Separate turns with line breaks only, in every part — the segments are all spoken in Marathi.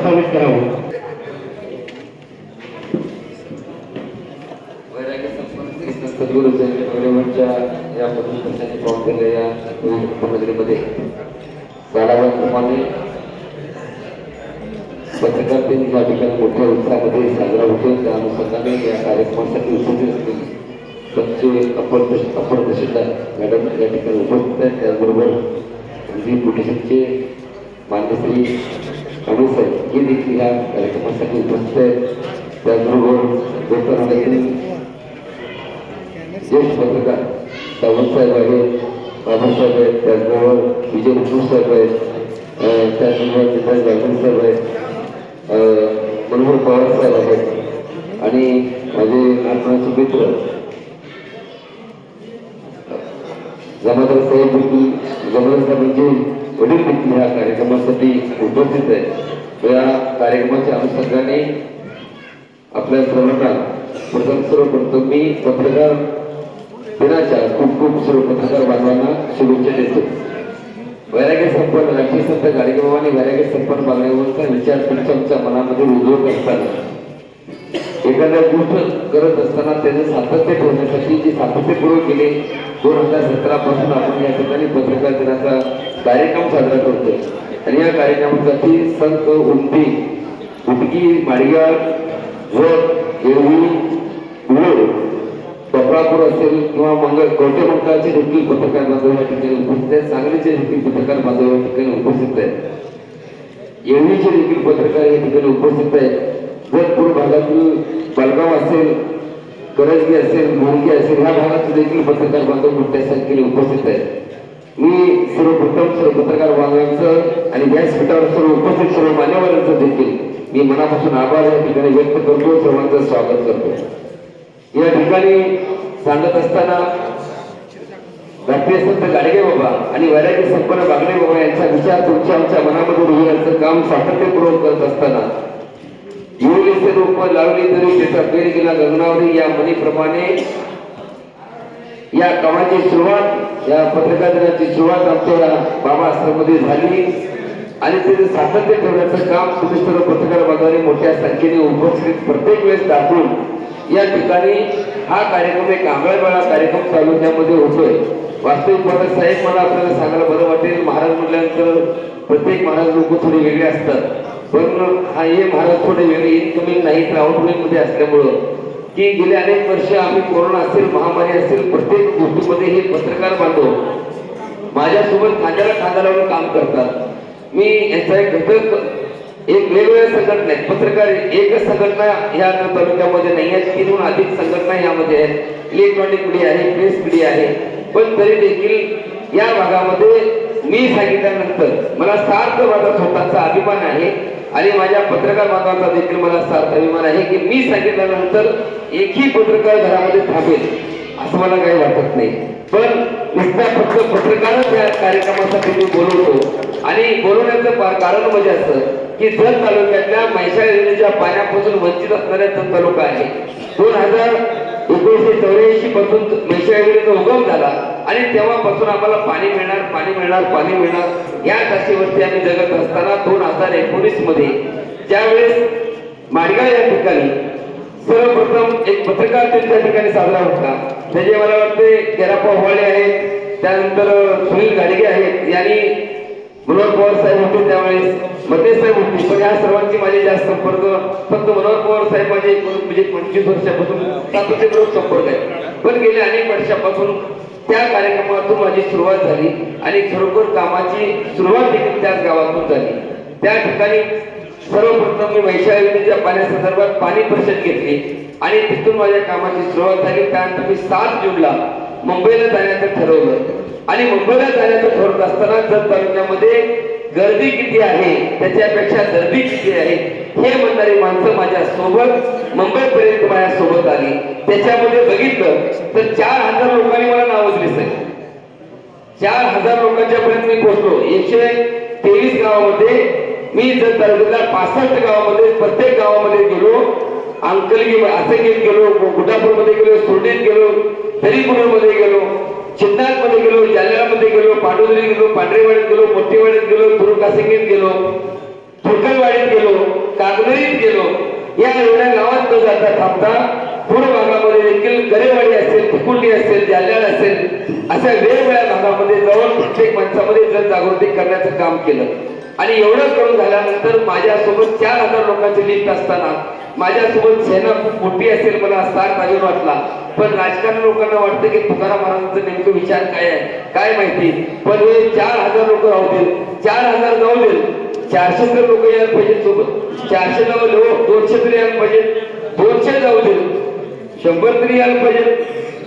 प्रस्तावित करावं.
वैराग्य संपन्न या पदविकासाने पाहून केलेल्या उपनगरीमध्ये पत्रकार दिन या ठिकाणी मोठ्या उत्साहामध्ये साजरा होतो त्या अनुषंगाने या कार्यक्रमासाठी उपस्थित असलेली त्यांचे अपर अपर तहसीलदार मॅडम या ठिकाणी उपस्थित आहेत. त्याचबरोबर जी पोलिसांचे मान्य श्री अमित साहेब हे देखील या कार्यक्रमासाठी उपस्थित आहेत त्याचबरोबर ज्येष्ठ पत्रकार सावंत साहेब आहेत बाबासाहेब आहेत त्याचबरोबर विजय मुकुल साहेब आहेत त्याचबरोबर सिद्धार्थ गांधी साहेब आहेत मनोहर पवार साहेब आहेत आणि माझे लहानपणाचे मित्र जमादार साहेब देखील जमादार साहेबांचे वडील देखील ह्या कार्यक्रमासाठी उपस्थित आहेत या कार्यक्रमाच्या अनुषंगाने आपल्या सर्वांना प्रथम सर्वप्रथम मी पत्रकार दिनाच्या खूप खूप सर्व पत्रकार बांधवांना शुभेच्छा देतो. वैराग्य संपन्न राष्ट्रीय संत कार्यक्रमाने वैराग्य संपन्न बांधण्यावरचा विचार तुमच्या आमच्या मनामध्ये रुजवत असताना एखाद्या गोष्ट करत असताना त्याचं सातत्य ठेवण्यासाठी जे सातत्यपूर्वक गेले दोन हजार सतरा पासून आपण या ठिकाणी पत्रकार दिनाचा कार्यक्रम साजरा करतोय. आणि या कार्यक्रमासाठी संत उमटी उटकी माडगाव झोप येरवी कपरापूर असेल किंवा मंगळ कोणत्या मंगळाचे देखील पत्रकार बांधव या ठिकाणी उपस्थित आहेत. सांगलीचे देखील पत्रकार बांधव या ठिकाणी उपस्थित आहेत. येवळीचे देखील पत्रकार या ठिकाणी उपस्थित आहेत. जर पूर्व भागातील बलगाव असेल करजगी असेल मोंगी असेल ह्या भागात देखील पत्रकार बांधव मोठ्या संख्येने उपस्थित आहेत. मी सर्वप्रथम सर्व पत्रकार बांधवांचं आणि व्यासपीठावर सर्व उपस्थित सर्व मान्यवरांचं देखील मी मनापासून आभार या ठिकाणी व्यक्त करतो सर्वांचं स्वागत करतो. या ठिकाणी सांगत असताना राष्ट्रीय संत गाडगे बाबा आणि वैराग्य संपन्न बागडे बाबा यांचा विचार तुमच्या आमच्या मनामध्ये रुजवण्याचं काम स्वातंत्र्यपूर्वक करत असताना युवलीचे रूप लावली तरी त्याचा पेर गेला गगनावरी या म्हणीप्रमाणे या कामाची सुरुवात या पत्रकार दिनाची सुरुवात आमच्या बाबा आश्रममध्ये झाली. आणि त्याचे सातत्य ठेवण्याचं काम तुम्ही सर्व पत्रकार बांधवांनी मोठ्या संख्येने उपस्थित प्रत्येक वेळेस दाखवून या ठिकाणी हा कार्यक्रम एक आंगळवेळा कार्यक्रम तालुक्यामध्ये होतोय. वास्तविक महाराज साहेब मला आपल्याला सांगायला बरं वाटेल महाराज म्हटल्यानंतर प्रत्येक महाराज लोक थोडे वेगळे असतात. पण हा हे भारत थोडे वेगळे. इनकमिंग नाही तर मध्ये असल्यामुळं. की गेले अनेक वर्ष आम्ही कोरोना असेल महामारी असेल प्रत्येक गोष्टीमध्ये हे पत्रकार बांधव माझ्यासोबत खांद्याला खांदा लावून काम करतात. मी याचा एक घटक एक वेगवेगळ्या संघटना आहेत. पत्रकार एकच संघटना ह्या तालुक्यामध्ये नाही आहेत. तीनहून अधिक संघटना यामध्ये आहेत. इलेक्ट्रॉनिक मीडिया आहे प्रेस मीडिया आहे. पण तरी देखील या भागामध्ये मी सांगितल्यानंतर मला सार्थ माझा स्वतःचा अभिमान आहे. आणि माझ्या पत्रकार बांधवांचा देखील मला सार्थ अभिमान आहे की मी सांगितल्यानंतर एकही पत्रकार घरामध्ये थांबेल असं मला काही वाटत नाही. पण नुसत्या फक्त पत्रकारच या कार्यक्रमासाठी मी बोलवतो. आणि बोलवण्याचं कारण म्हणजे असं की जत तालुक्यातल्या महिषा योजनेच्या पाण्यापासून वंचित असणाऱ्या जत तालुका आहे दोन हजार एकोणीसशे चौऱ्याऐंशी पासून म्हैसाळ उगम झाला. आणि तेव्हापासून आम्हाला पाणी मिळणार पाणी मिळणार पाणी मिळणार. या आशेवरती आम्ही जगत असताना दोन हजार एकोणीसमध्ये ज्यावेळेस माडगाव या ठिकाणी सर्वप्रथम एक पत्रकार दिन त्या ठिकाणी साजरा होता. त्याचे मला वाटते केराप्पा होळे आहेत त्यानंतर सुनील गाडगे आहेत. यांनी मनोहर पवार साहेब होते त्यावेळेस. मते साहेब होते पण या सर्वांची माझे जास्त संपर्क फक्त मनोहर पवार साहेब माझे म्हणजे पंचवीस वर्षापासून सातत्यपूर्वक संपर्क आहे. पण गेल्या अनेक वर्षापासून त्या कार्यक्रमातून माझी सुरुवात झाली आणि खरोखर कामाची सुरुवात देखील त्याच गावातून झाली. त्या ठिकाणी सर्वप्रथम मी वैशाली नदीच्या पाण्यासंदर्भात पाणी परिषद घेतली आणि तिथून माझ्या कामाची सुरुवात झाली. त्यानंतर मी सात जूनला मुंबईला जाण्याचं ठरवलं. आणि मुंबईला जाण्याचं ठरवत असताना जत तालुक्यामध्ये गर्दी किती आहे त्याच्यापेक्षा गर्दी किती आहे हे म्हणणारी माणसं माझ्या सोबत मुंबईपर्यंत माझ्या सोबत आली. त्याच्यामध्ये बघितलं तर चार हजार लोकांनी मला नाव दिसत चार हजार लोकांच्या पर्यंत मी पोहोचलो. एकशे तेवीस गावामध्ये मी जर तालुक्यातल्या पासष्ट गावामध्ये प्रत्येक गावामध्ये गेलो. अंकलगी आसंगीत गेलो गुटापूरमध्ये गेलो सुरडीत गेलो मध्ये गेलो. मध्ये गेलो जालन्यामध्ये गेलो पांडुदरी गेलो पांढरेवाडीत गेलो मोठेवाडीत गेलो तुरुकासिंगीत गेलो ठोकरवाडीत गेलो कागदरीत गेलो. या एवढ्या गावात न जाता थांबता पूर्व भागामध्ये देखील गरेवाडी असेल तिकुंडी असेल जालन्याला असेल अशा वेगवेगळ्या भागामध्ये जाऊन प्रत्येक माणसामध्ये जनजागृती करण्याचं काम केलं. आणि एवढं करून झाल्यानंतर माझ्यासोबत चार हजार लोकांची लिस्ट असताना माझ्यासोबत सेना खूप मोठी असेल मला साथ अजून वाटला. पण राजकारण लोकांना वाटतं की तुकाराम महाराजांचा नेमकं विचार काय आहे? काय माहिती? पण हे चार हजार लोक राहू देत. चार हजार जाऊ दे चारशे तर लोक यायला पाहिजे सोबत. चारशे जाऊ हो, दोनशे तरी यायला पाहिजे दोनशे जाऊ दे शंभर तरी यायला पाहिजे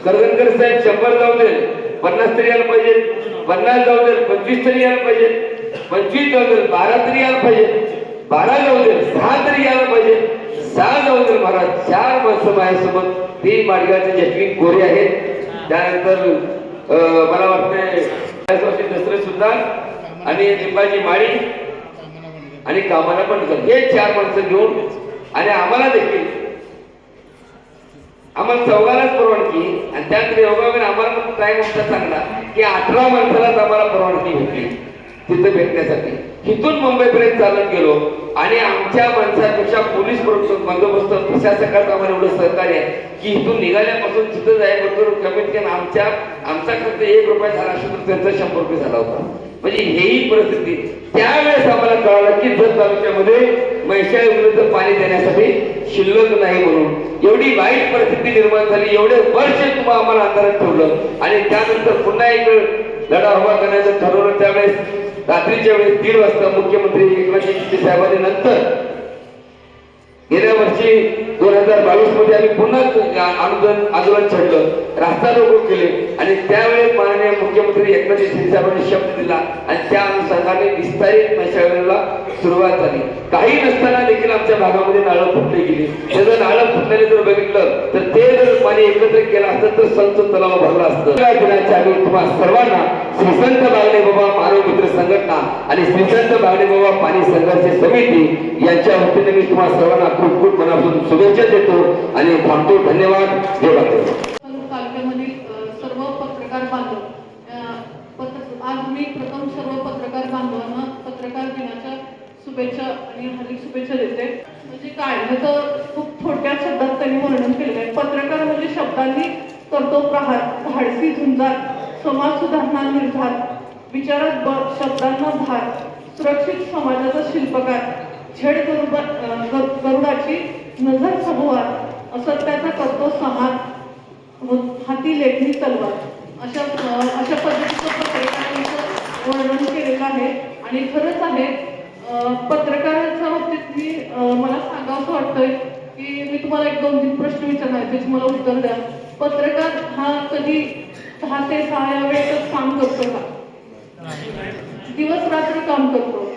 करगणकर साहेब शंभर जाऊ दे पन्नास तरी यायला पाहिजे पन्नास जाऊ दे पंचवीस तरी यायला पाहिजे पंचवीस जाऊ दे बारा तरी यायला पाहिजे बारा जाऊ दे सहा तरी यायला पाहिजे सहा जाऊ महाराज चार माणसं माझ्यासोबत ती माडगावचे जटवीन गोरे आहेत. त्यानंतर अं, मला वाटतंय दसरे सुद्धा आणि लिंबाची माळी आणि कामाला पण हे चार माणसं घेऊन आणि आम्हाला देखील. आम्हाला चौघालाच परवानगी आणि त्यात योगाने आम्हाला पण काय होता चांगला की अठरा माणसालाच आम्हाला परवानगी भेटली तिथं भेटण्यासाठी. तिथून मुंबईपर्यंत चालत गेलो. आणि आमच्या माणसापेक्षा पोलीस बंदोबस्त प्रशासकाचं आम्हाला एवढं सहकार्य आहे की इथून निघाल्यापासून तिथं जायबद्दल कमीत कमी आमच्या आमचा खर्च एक रुपया झाला असेल तर त्यांचा शंभर रुपये झाला होता. म्हणजे हेही परिस्थिती. त्यावेळेस आम्हाला कळालं की जत तालुक्यामध्ये म्हैशाळ विरुद्ध पाणी देण्यासाठी शिल्लक नाही म्हणून. एवढी वाईट परिस्थिती निर्माण झाली. एवढे वर्ष तुम्हाला आम्हाला अंधारात ठेवलं. आणि त्यानंतर पुन्हा एक लढा उभा करण्याचं ठरवलं. त्यावेळेस रात्रीच्या वेळेस दीड वाजता मुख्यमंत्री एकनाथ साहेबांनी नंतर गेल्या वर्षी दोन हजार बावीसमध्ये आम्ही पुन्हा आंदोलन आंदोलन छडलं. रास्ता रोको केले. आणि त्यावेळेस माननीय मुख्यमंत्री एकनाथ शिंदे साहेबांनी शब्द दिला. आणि त्या अनुषंगाने विस्तारित मशागरीला सुरुवात झाली. काही नसताना देखील आमच्या भागामध्ये नाळं फुटले गेली. त्याचं नाळं फुटलेले जर बघितलं तर ते जर पाणी एकत्र केलं असतं तर संत तलाव भरला असतं. या दिनाच्या आम्ही तुम्हा सर्वांना श्रीसंत बागडे बाबा मानव मित्र संघटना आणि श्रीसंत बागडे बाबा पाणी संघर्ष समिती यांच्या वतीने मी तुम्हा सर्वांना खूप खूप मनापासून शुभेच्छा देतो. आणि थांबतो. धन्यवाद. जय बाबा
तालुक्यामधील अ, सर्व पत्रकार बांधव अ, पत्र आज मी प्रथम सर्व पत्रकार बांधवांना पत्रकार दिनाच्या शुभेच्छा आणि हार्दिक शुभेच्छा देते. म्हणजे काय? तर खूप थोडक्यात शब्दात त्यांनी वर्णन केलेलं आहे पत्रकार म्हणजे शब्दांनी करतो प्रहार धाडसी झुंजार समाज सुधारणा निर्धार विचारात बळ शब्दांना भार सुरक्षित समाजाचा शिल्पकार झेड गरुडा ग- गरुडाची नजर सबुवार असत्याचा करतो समाज हाती लेखणी तलवार. अशा अशा पद्धतीचं पत्रकारांचं वर्णन केलेलं आहे. आणि खरंच आहे पत्रकारांच्या बाबतीत मी मला सांगावंसं वाटतंय की मी तुम्हाला एक दोन तीन प्रश्न विचारणार आहे त्याची मला उत्तर द्या. पत्रकार हा कधी दहा ते सहा या वेळेतच काम करतो का? दिवस रात्र काम करतो.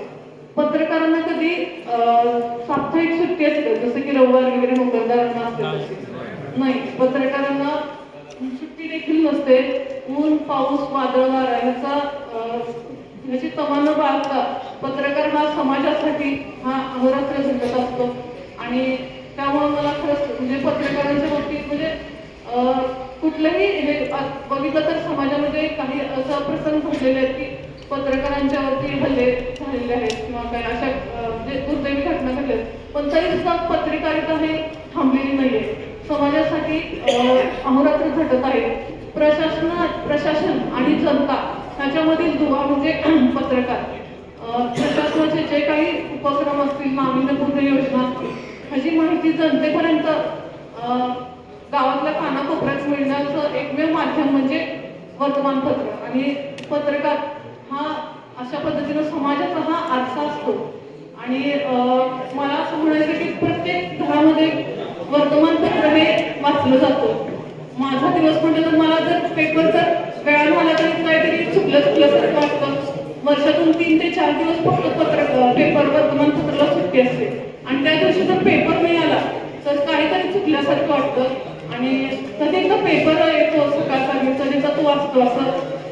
पत्रकारांना कधी साप्ताहिक सुट्टी असते जसं की रविवार वगैरे नोकरदारांना असते तशी. नाही पत्रकारांना देखील नसते. ऊन पाऊस वादळ वारा ह्याचा ह्याची म्हणजे तमा बाळगता. पत्रकार हा समाजासाठी हा अहोरात्र झटत असतो. आणि त्यामुळे मला खरंच म्हणजे पत्रकारांच्या बाबतीत म्हणजे कुठलंही हे बघितलं तर समाजामध्ये काही असा प्रसंग घडलेले आहेत की पत्रकारांच्या वरती हल्ले झालेले आहेत किंवा काय अशा म्हणजे दुर्दैवी घटना घडल्या आहेत. पण तरी सुद्धा पत्रकारिता हे थांबलेली नाहीये. समाजासाठी अहोरात्र झटत आहे. प्रशासन प्रशासन आणि जनता ह्याच्यामधील दुवा म्हणजे पत्रकार. प्रशासनाचे जे काही उपक्रम असतील नाविन्यपूर्ण योजना असतील ह्याची माहिती जनतेपर्यंत गावातल्या कानाकोपऱ्यात मिळण्याचं एकमेव माध्यम म्हणजे वर्तमानपत्र आणि पत्रकार हा अशा पद्धतीनं समाजाचा हा आरसा असतो. आणि मला असं म्हणायचं की प्रत्येक घरामध्ये वर्तमानपत्र हे वाचलं जातं. माझा दिवस म्हणजे तर मला जर पेपर जर वेळा आला तरी काहीतरी चुकलं चुकल्यासारखं वाटतं. वर्षातून तीन ते चार दिवस फक्त पत्र पेपर वर्तमानपत्राला सुट्टी असते. आणि त्या दिवशी जर पेपर मिळाला तर काहीतरी चुकल्यासारखं वाटतं. आणि कधी एकदा पेपर येतो सकाळचा कधी तो वाचतो असं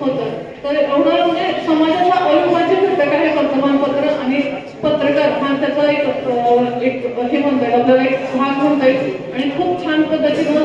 होतं. तर एवढं म्हणजे समाजाचा अविभाज्य घटक आहे वर्तमानपत्र आणि पत्रकार हा त्याचा एक अं, एक हे म्हणता येईल आपल्याला एक भाग म्हणता येईल आणि खूप छान पद्धतीनं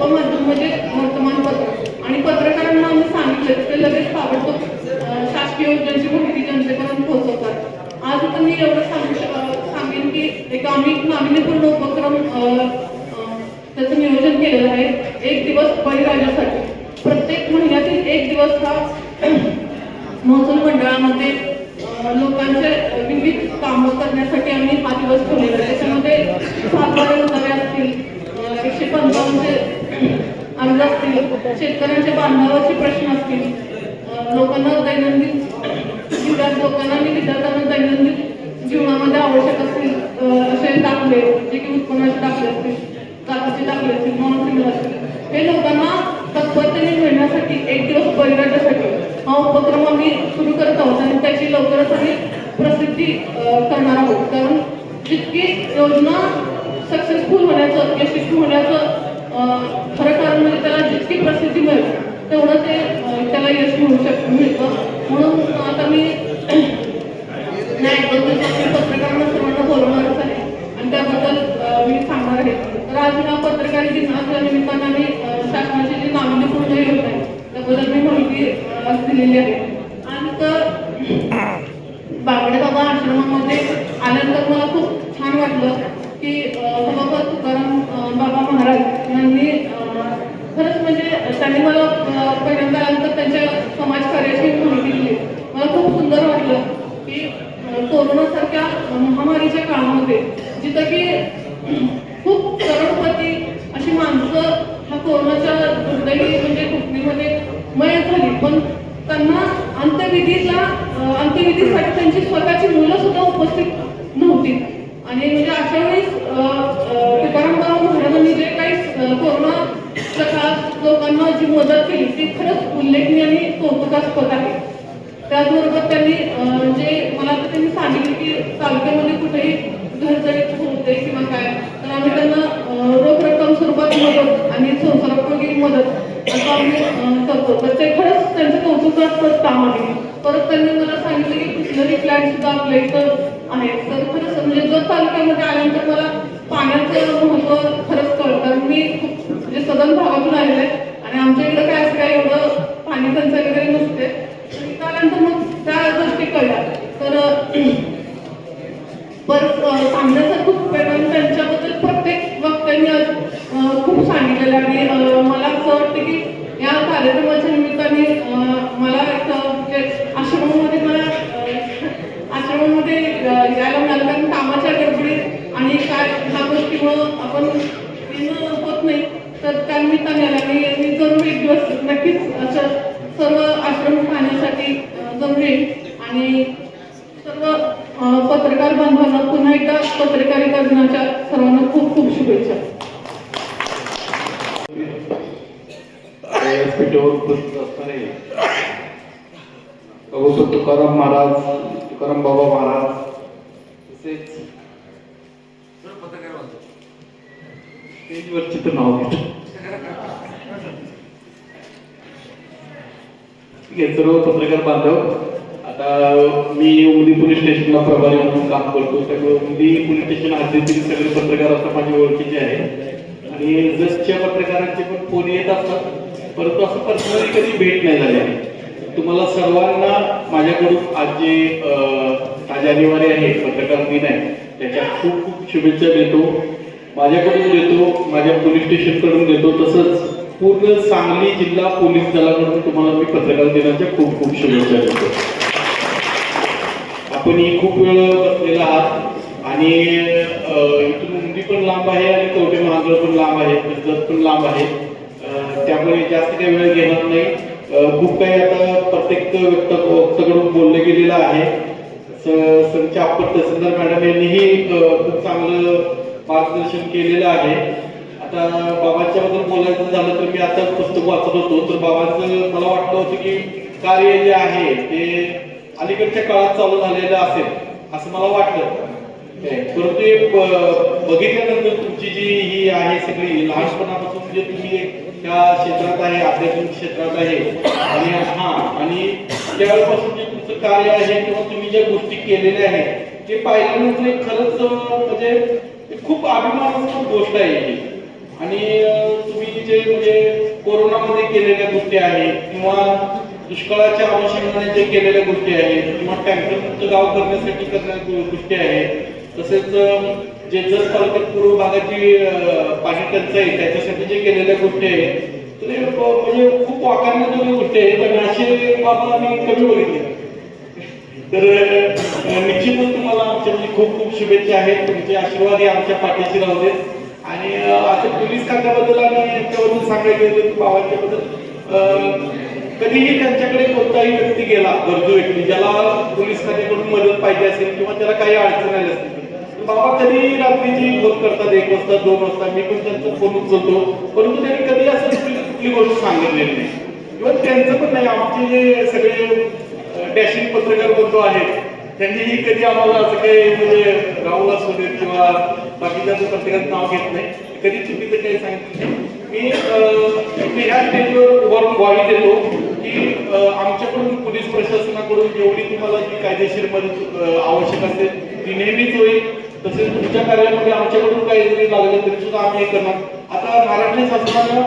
पोहोचण्याचं की असतील असतील म्हणून सिंगल असतील हे लोकांना तत्परतेने मिळण्यासाठी एक दिवस बळीराजासाठी हा उपक्रम आम्ही सुरू करत आहोत आणि त्याची लवकरच आम्ही प्रसिद्धी करणार आहोत कारण जितकी योजना सक्सेसफुल होण्याचं यशस्वी होण्याचं खरं कारण म्हणजे त्याला जितकी प्रसिद्धी मिळेल तेवढं ते त्याला यश मिळू शक मिळतं म्हणून आता मी नाही पत्रकारांना सर्वांना बोलवणार त्याबद्दल मी सांगणार आहे. तर आज ह्या पत्रकारी दिनाच्या निमित्तानं मी अ, शासनाची जी नाविन्यपूर्ण होत आहे त्याबद्दल मी माहिती दिलेली आहे. आणि तर बागडे बाबा आश्रमामध्ये आल्यानंतर मला खूप छान वाटलं की बाबा तुकाराम बाबा महाराज यांनी खरंच म्हणजे त्यांनी मला पहिल्यांदा आल्यानंतर त्यांच्या समाजकार्याची माहिती दिली मला खूप सुंदर वाटलं की अ, कोरोनासारख्या महामारीच्या काळामध्ये जिथं की खूप करोडपती अशी माणसं ह्या कोरोनाच्या दुर्दैवी म्हणजे घटनेमध्ये मयत झाली पण त्यांना अंत्यविधीला अ, अंत्यविधीसाठी त्यांची स्वतःची मुलं सुद्धा उपस्थित नव्हती आणि म्हणजे अशा वेळेस अ, अ, तुकारामराव महाराजांनी जे काही अ, कोरोनाच्या काळात लोकांना जी मदत केली ती खरंच उल्लेखनीय आणि कौतुकास्पद आहे त्याचबरोबर त्यांनी अं, जे मला आता त्यांनी सांगितले की तालुक्यामध्ये कुठेही घर जरी होते किंवा काय तर आम्ही त्यांना अं, रोख रक्कम स्वरूपात मदत आणि संसारोपयोगी मदत असं आम्ही करतो तर ते खरंच त्यांचं कौतुकास्पद काम आहे परत त्यांनी मला सांगितलं की कुठलंही प्लॅन सुद्धा आपल्या इथं आहे. तर खरंच म्हणजे जर तालुक्यामध्ये आल्यानंतर मला पाण्याचं महत्त्व खरंच कळतं. कारण मी खूप म्हणजे सदन भागातून आलेलं आहे. आणि आमच्या इकडं काय असं काय एवढं पाणी टंचाई वगैरे नसते. त्यानंतर मग त्या गोष्टी कळल्या. तर परत अं, सांगण्याचं खूप त्यांच्याबद्दल प्रत्येक वक्त्यांनी खूप सांगितलेलं आणि असं वाटतं की या कार्यक्रमाच्या निमित्ताने मला वाटतं म्हणजे आश्रमामध्ये मला आश्रमामध्ये यायला मिळालं. कारण कामाच्या गडबडीत आणि काय ह्या गोष्टीमुळं आपण येणं होत नाही. तर त्या निमित्ताने आला. आणि मी जरूर एक दिवस नक्कीच असं सर्व आश्रम पाहण्यासाठी जरूर येईन. आणि सर्व पत्रकार बांधवांना पुन्हा एकदा पत्रकारिता दिनाच्या सर्वांना खूप खूप शुभेच्छा
व्यासपीठावर उपस्थित असणारे प्रभू तुकाराम महाराज तुकाराम बाबा महाराज तसेच स्टेजवरची तर नाव घेत. सर्व पत्रकार बांधव आता मी उमदी पोलीस स्टेशनला प्रभारी म्हणून काम करतो. त्यामुळे उमदी पोलीस स्टेशन हद्दीतील सगळे पत्रकार आता माझ्या ओळखीचे आहे आणि जसच्या पत्रकारांचे पण फोन येत असतात परंतु असं पर्सनली कधी भेट नाही झालेली. तुम्हाला सर्वांना माझ्याकडून आज जे अं, जानेवारी आहे पत्रकार दिन आहे. त्याच्या खूप खूप शुभेच्छा देतो. माझ्याकडून देतो माझ्या पोलीस स्टेशनकडून देतो. तसंच पूर्ण सांगली जिल्हा पोलीस दलाकडून तुम्हाला मी पत्रकार दिनाच्या खूप खूप शुभेच्छा देतो. आपण ही खूप वेळ बसलेला आहात. आणि इथून उंदी पण लांब आहे आणि कवटे महागड पण लांब आहे पण लांब आहे. त्यामुळे जास्त काही वेळ घेणार नाही. खूप काही आता प्रत्येक व्यक्त वक्ताकडून बोललं गेलेलं आहे. संच अप्पर तहसीलदार मॅडम यांनीही खूप चांगलं मार्गदर्शन केलेलं आहे. आता बाबांच्या बद्दल बोलायचं झालं तर मी आता पुस्तक वाचत होतो. तर बाबांचं मला वाटलं होतं की कार्य जे आहे ते अलीकडच्या काळात चालू झालेलं असेल असं मला वाटलं. परंतु हे ब- बघितल्यानंतर तुमची जी ही आहे सगळी लहानपणापासून जे तुम्ही त्या क्षेत्रात आहे आध्यात्मिक क्षेत्रात आहे आणि हा आणि त्यावेळेपासून जे तुमचं कार्य आहे किंवा तुम्ही ज्या गोष्टी केलेल्या आहेत ते पाहिल्यानंतर खरंच म्हणजे खूप अभिमानास्पद गोष्ट आहे ही. आणि तुम्ही जे म्हणजे कोरोनामध्ये केलेल्या गोष्टी आहेत किंवा दुष्काळाच्या अनुषंगाने जे केलेल्या गोष्टी आहेत किंवा टँकर मुक्त गाव करण्यासाठी करण्याच्या गोष्टी आहेत तसेच जे जर तालुक्यात पूर्व भागाची पाणी टंचाई त्याच्यासाठी जे केलेल्या गोष्टी आहेत तर म्हणजे खूप वाकारण्याजोग्या गोष्टी आहेत पण असे बाबा आम्ही कमी बघितले. तर निश्चितच तुम्हाला आमच्या म्हणजे खूप खूप शुभेच्छा आहेत तुमचे आशीर्वाद हे आमच्या पाठीशी राहू देत. आणि आता पोलीस खात्याबद्दल आम्ही यांच्याबद्दल सांगायचं बाबांच्याबद्दल अं, कधीही त्यांच्याकडे कोणताही व्यक्ती गेला गरजू व्यक्ती ज्याला पोलीस खात्याकडून मदत पाहिजे असेल किंवा त्याला काही अडचण आली असेल बाबा कधी रात्रीची फोन करतात एक वाजता दोन वाजता मी पण त्यांचा फोन उचलतो परंतु त्यांनी कधी असं कुठली गोष्ट सांगितलेली नाही. किंवा त्यांचं पण नाही आमचे जे सगळे डॅशिंग पत्रकार बंधू आहेत त्यांनीही कधी आम्हाला असं काही म्हणजे राहुल असू देत किंवा बाकीच्या प्रत्येकाचं नाव घेत नाही. कधी चुकीचं काही सांगितलं नाही. मी ह्या स्टेजवर उभारून ग्वाही देतो की आमच्याकडून पोलीस प्रशासनाकडून जेवढी तुम्हाला जी कायदेशीर मदत आवश्यक असेल ती नेहमीच होईल. तसेच तुमच्या कार्यामध्ये आमच्याकडून काही जरी लागलं तरी सुद्धा आम्ही हे करणार. आता महाराष्ट्र शासनानं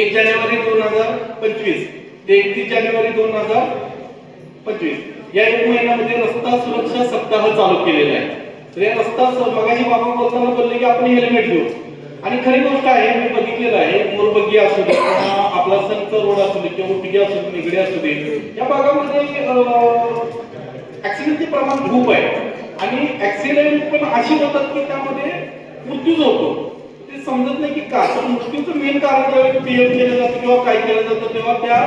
एक जानेवारी दोन हजार पंचवीस ते एकतीस जानेवारी दोन हजार पंचवीस या एक महिन्यामध्ये रस्ता सुरक्षा सप्ताह चालू केलेला आहे. तर या रस्ता मगाशी बाबा बोलताना बोलले की आपण हेल्मेट घेऊ. आणि खरी गोष्ट आहे मी बघितलेलं आहे मोरबग्गी असू दे आपला संत रोड असू दे किंवा उठगी असू दे निगडी असू दे या भागामध्ये ऍक्सिडेंटचे प्रमाण खूप आहे. आणि ऍक्सिडेंट पण अशी होतात की त्यामध्ये मृत्यूच होतो. ते समजत नाही की का. तर मृत्यूचं मेन कारण ज्यावेळी पीएम केलं जातं किंवा काय केलं जातं तेव्हा त्या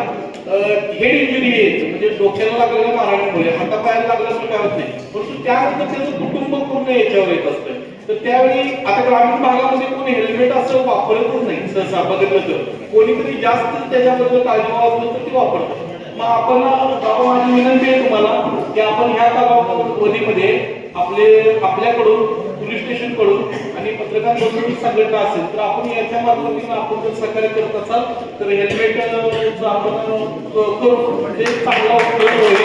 हेड इंजुरी येते म्हणजे डोक्याला लागलेल्या मारण्यामुळे हातापायाला लागलं तर काय होत नाही. परंतु त्यानंतर त्याचं कुटुंब पूर्ण याच्यावर येत असतं. तर त्यावेळी आता ग्रामीण भागामध्ये कोणी हेल्मेट असं वापरतच नाही सहसा बघितलं तर. कोणीतरी जास्त त्याच्याबद्दल काळजी असलं तर ते वापरतात. मग आपण बाबा माझी विनंती आहे तुम्हाला की आपण ह्या कालावधीमध्ये आपले आपल्याकडून पोलीस स्टेशनकडून आणि पत्रकार बंधू संघटना असेल तर आपण याच्या माध्यमातून आपण जर सहकार्य करत असाल तर हेल्मेट आपण करू म्हणजे चांगला उपयोग होईल.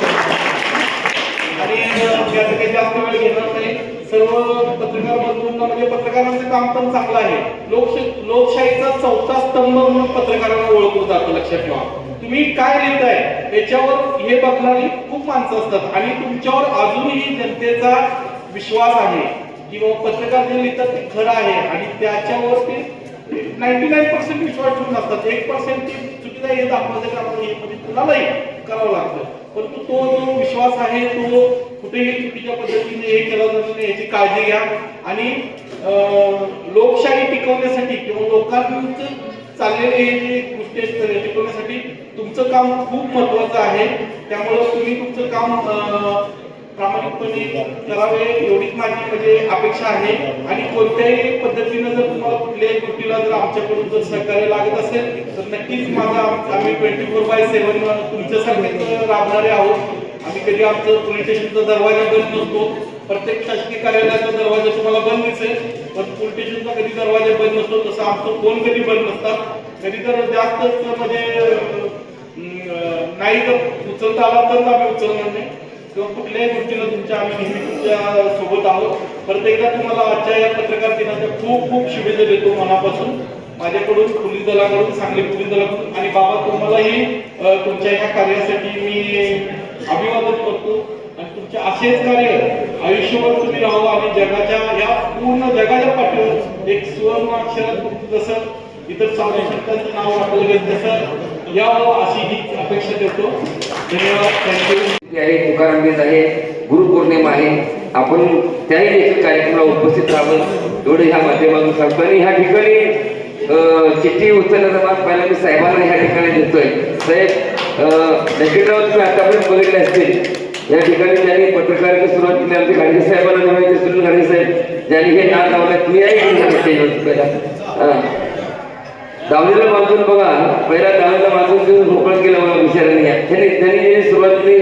आणि याचं काही जास्त वेळ घेणार नाही. सर्व पत्रकार बंधूंना म्हणजे पत्रकारांचं काम पण चांगलं आहे. लोकशाही लोकशाहीचा चौथा स्तंभ म्हणून पत्रकारांना ओळखलं जातं लक्षात ठेवा. तुम्ही काय लिहिताय याच्यावर हे बघणारी खूप माणसं असतात. आणि तुमच्यावर अजूनही जनतेचा विश्वास आहे किंवा पत्रकार जे लिहितात ते खरं आहे. आणि त्याच्यावर ते नाईन्टी नाईन पर्सेंट विश्वास ठेवून असतात. एक पर्सेंट ते चुकीचा हे दाखवायचं काम हे म्हणजे कुणालाही करावं लागतं. परंतु तो जो विश्वास आहे तो कुठेही चुकीच्या पद्धतीने हे केलं जाणार नाही याची काळजी घ्या. आणि लोकशाही टिकवण्यासाठी किंवा लोकांचं चाललेले हे जे गोष्टी आहेत टिकवण्यासाठी तुमचं काम खूप महत्वाचं आहे. त्यामुळं तुम्ही तुमचं काम प्रामाणिकपणे करावे एवढीच माझी म्हणजे अपेक्षा आहे. आणि कोणत्याही पद्धतीनं जर तुम्हाला कुठल्याही गोष्टीला जर आमच्याकडून जर सहकार्य लागत असेल तर नक्कीच माझा आम्ही ट्वेंटी फोर बाय सेव्हन तुमच्यासारखेच राबणारे आहोत. आम्ही कधी आमचं पोलीस स्टेशनचा दरवाजा बंद नसतो. प्रत्येक शासकीय कार्यालयाचा दरवाजा तुम्हाला बंद दिसेल. पण पोलीस स्टेशनचा कधी दरवाजा बंद नसतो तसं आमचं फोन कधी बंद नसतात. कधी तर जास्तच म्हणजे नाही तर उचलता आला तर आम्ही उचलणार नाही. किंवा कुठल्याही गोष्टीला तुमच्या आम्ही नेहमी तुमच्यासोबत आहोत. परत एकदा तुम्हाला आजच्या या पत्रकार दिनाच्या खूप खूप शुभेच्छा देतो मनापासून. माझ्याकडून पोलीस दलाकडून सांगली पोलीस दलाकडून. आणि बाबा तुम्हालाही तुमच्या ह्या कार्यासाठी मी अभिवादन करतो. आणि तुमचे असेच कार्य आयुष्यभर तुम्ही राहू आणि जगाच्या या पूर्ण जगाच्या पाठीवर एक सुवर्ण अक्षरात तुमचं जसं इतर चांगल्या शब्दांचं नाव वाटलं गेलं तसं यावं अशी ही अपेक्षा करतो धन्यवाद. थँक्यू
आहे तुकाराम बीज आहे गुरुपौर्णिमा आहे. आपण त्याही देखील कार्यक्रमाला उपस्थित राहावं. एवढं ह्या माध्यमातून सांगतो आणि ह्या ठिकाणी चिठ्ठी उचलण्याचा मान पाहिला मी साहेबांना ह्या ठिकाणी देतोय. साहेब नक्कीराव तुम्ही आतापर्यंत बघितले असतील. या ठिकाणी ज्यांनी पत्रकारिता सुरुवात केली. आमचे गाडगे साहेबांना नव्हे ते सुनील गाडगे साहेब ज्यांनी हे नाव लावलं मी आहे हा. दावणीला बांधून बघा पहिला दावणीला घेऊन मोकळं केलं बघा बिचारांनी या. त्यांनी त्यांनी जी सुरुवात केली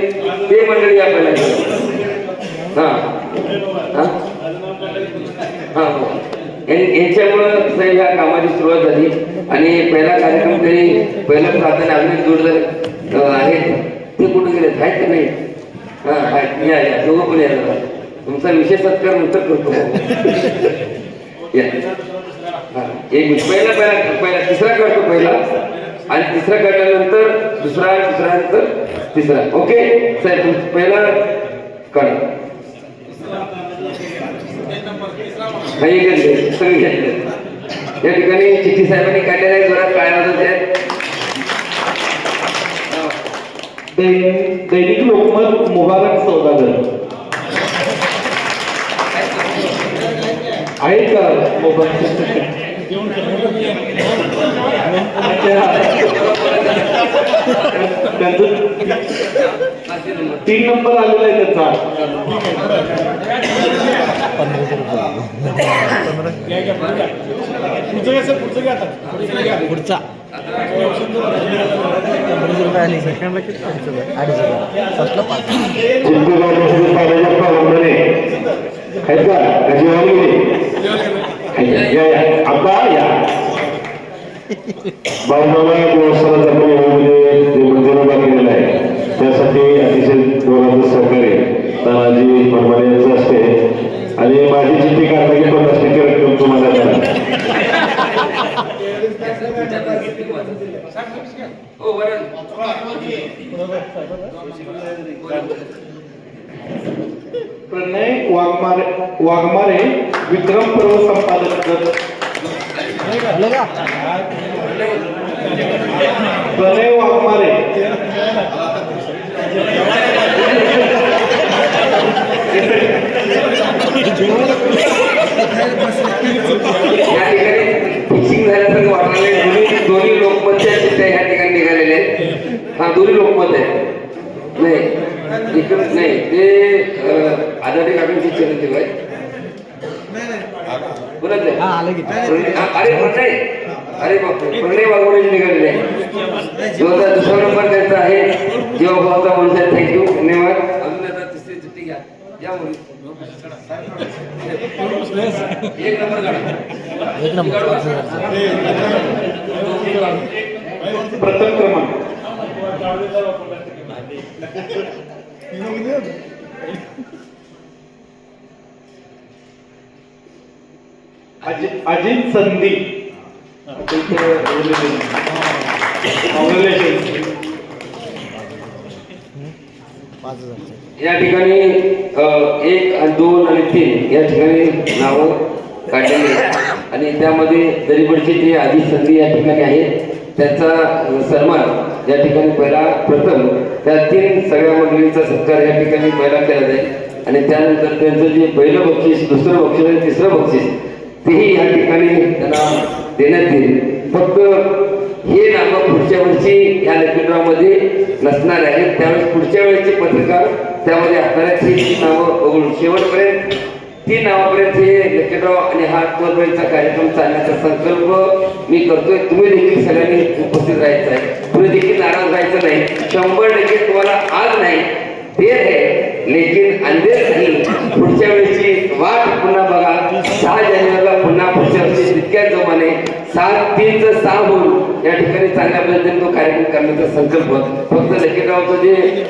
ते मंडळी पहिला हा. हा? हा. यां- यांच्यामुळं साहेब ह्या कामाची सुरुवात झाली. आणि पहिला कार्यक्रम त्यांनी पहिला प्रार्थना अभिनय जोडदार अं, आहेत ते कुठे गेले आहेत का नाही? हा आहेत. या या. दोघं पण या जरा. तुमचा विशेष सत्कार नंतर करतो. या. एक मिनिट. पहिला पहिला पहिला. तिसरा काढतो पहिला. आणि तिसरा काढल्यानंतर दुसरा दुसरा नंतर तिसरा. ओके? साहेब तुम- पहिला काढा हा एकच सगळे घेतले या ठिकाणी चिठ्ठी साहेबांनी काढलेल्या जोरात जरा काय होतं आहेत.
दै- दैनिक लोकमत मुबारक सौदागर. आहेत का मोबाईल त्यांचं तीन नंबर आलेला आहे त्यांचा.
पुढचा. सेकंडला किती अडीच हजार फर्स्टला पाच
चिंतेगाव या या आता या बाळूमामा देवस्थानाचा पण यामध्ये जे मंदिर उभा केलेला आहे त्यासाठी अतिशय जोराचं सहकार्य तानाजी परमाने यांचं असते आणि माझी जिथे काढता की असते टक्के रक्कम तुम्हाला द्या
प्रणय विक्रम पर्व संपादक प्रणय वाघमारे
या ठिकाणी झाल्यासारखं आहेत हा दोन्ही लोकमत आहे नाही इकडे नाही ते अं, आधारी काकांची चिरंजीव आहे बोलत आहे
हा आलं की
प्रणय- हा, अरे प्रणय अरे बापरे प्रणय वाघोडे निघालेले आहे जेव्हा दुसरा नंबर त्यांचा आहे जेव्हा भावाचा माणूस आहे थँक्यू धन्यवाद. अजून आता तिसरी चिठ्ठी घ्या या मुली एक नंबर काढा
एक नंबर। पाच हजारचा
प्रथम क्रमांक। अजि- अजित संधी.
या ठिकाणी एक दोन आणि तीन या ठिकाणी नावं काढलेली आणि त्यामध्ये दरीबडचे जे आधी संधी या ठिकाणी आहेत त्यांचा सन्मान या ठिकाणी पहिला प्रथम त्या तीन सगळ्या मंडळींचा सत्कार या ठिकाणी पहिला केला जाईल. आणि त्यानंतर त्यांचं जे पहिलं बक्षीस दुसरं बक्षीस आणि तिसरं बक्षीस तेही या ठिकाणी त्यांना देण्यात येईल. फक्त हे नावं पुढच्या वर्षी या लकीड्रॉमध्ये नसणार आहेत त्यावेळेस पुढच्या वेळेचे पत्रकार त्यामध्ये असणाऱ्या ही नावं बघून शेवटपर्यंत तीन नावापर्यंत हे लकीड्रॉ आणि हा टोर्नमेंटचा कार्यक्रम चालण्याचा संकल्प मी करतोय. तुम्ही देखील सगळ्यांनी उपस्थित राहायचं आहे. तुम्ही देखील नाराज राहायचं नाही. शंभर टक्के तुम्हाला आज नाही. देर आहे लेकिन अंधेर नाही पुढच्या वेळेची वाट पुन्हा बघा. सहा जानेवारीला पुन्हा पुढच्या वर्षी तितक्याच जोमाने सात तीन तीनचं सहा होऊन या ठिकाणी चांगल्या पद्धतीने तो कार्यक्रम करण्याचा संकल्प फक्त लकीरावचं जे